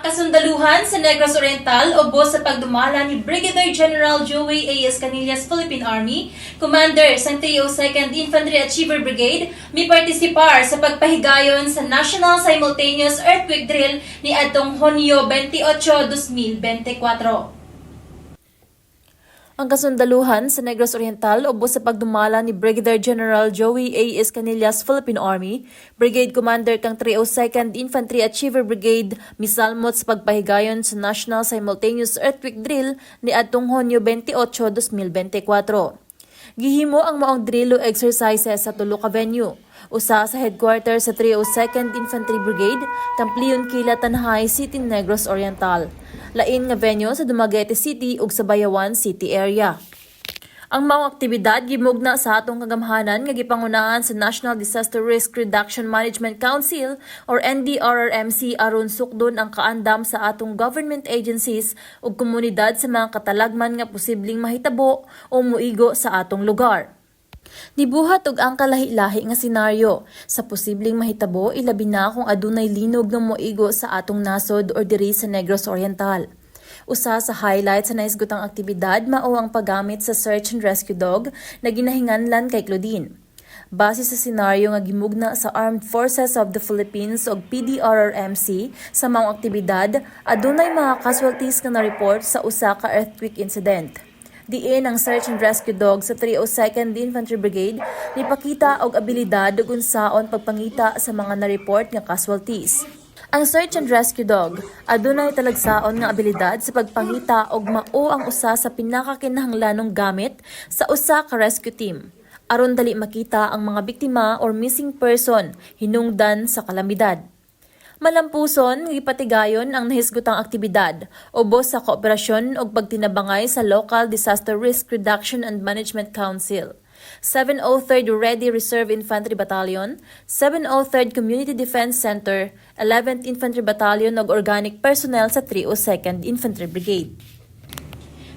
Kasundaluhan sa Negros Oriental ubos sa pagdumala ni Brigadier General Joey A.S. Canillas Philippine Army, Commander sa 302nd Infantry Achiever Brigade, may partisipar sa pagpahigayon sa National Simultaneous Earthquake Drill ni Adtong Hunyo 28, 2024. Ang kasundaluhan sa Negros Oriental ubos sa pagdumala ni Brigadier General Joey A.S. Canillas Philippine Army, Brigade Commander kang 302nd Infantry Achiever Brigade, misalmot sa pagpahigayon sa National Simultaneous Earthquake Drill ni Adtong Hunyo 28, 2024. Gihimo ang maong drill o exercises sa tulo ka venue. Usa sa headquarters sa 302nd Infantry Brigade, Tamplion Kila Tanhay City, Negros Oriental. Lain nga venue sa Dumaguete City ug sa Bayawan City area. Ang mga aktibidad gimugna sa atong kagamhanan nga gipangunahan sa National Disaster Risk Reduction Management Council or NDRRMC aron sukdon ang kaandam sa atong government agencies ug komunidad sa mga katalagman nga posibleng mahitabo o muigo sa atong lugar. Nibuhat og ang kalahi-lahi nga senaryo sa posibleng mahitabo ilabi na kung adunay linog nga moigo sa atong nasod or diri sa Negros Oriental. Usa sa highlights sa naisgutang aktibidad mao ang paggamit sa search and rescue dog na ginahinganlan kay Claudine. Base sa senaryo nga gimugna sa Armed Forces of the Philippines o PDRRMC sa mga aktibidad, adunay mga casualties nga na-report sa usa ka earthquake incident. Diin ang search and rescue dog sa 302nd Infantry Brigade nipakita og abilidad ug unsaon pagpangita sa mga na-report nga casualties. Ang search and rescue dog adunay talagsaon nga abilidad sa pagpangita og mao ang usa sa pinakakinahanglanong gamit sa usa ka rescue team aron dali makita ang mga biktima or missing person hinungdan sa kalamidad. Malampuson, gipatigayon ang nahisgutang aktibidad, ubos sa kooperasyon ug pagtinabangay sa Local Disaster Risk Reduction and Management Council. 703rd Ready Reserve Infantry Battalion, 703rd Community Defense Center, 11th Infantry Battalion ug organic personnel sa 302nd Infantry Brigade.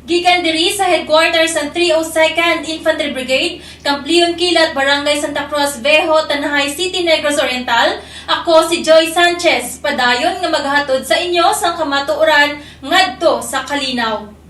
Gikan diri sa headquarters ng 302nd Infantry Brigade, Kamplion Kilat, Barangay Santa Cruz, Vejo, Tanahay City, Negros Oriental. Ako si Joy Sanchez, padayon nga maghatod sa inyo sa kamatuoran ngadto sa Kalinaw.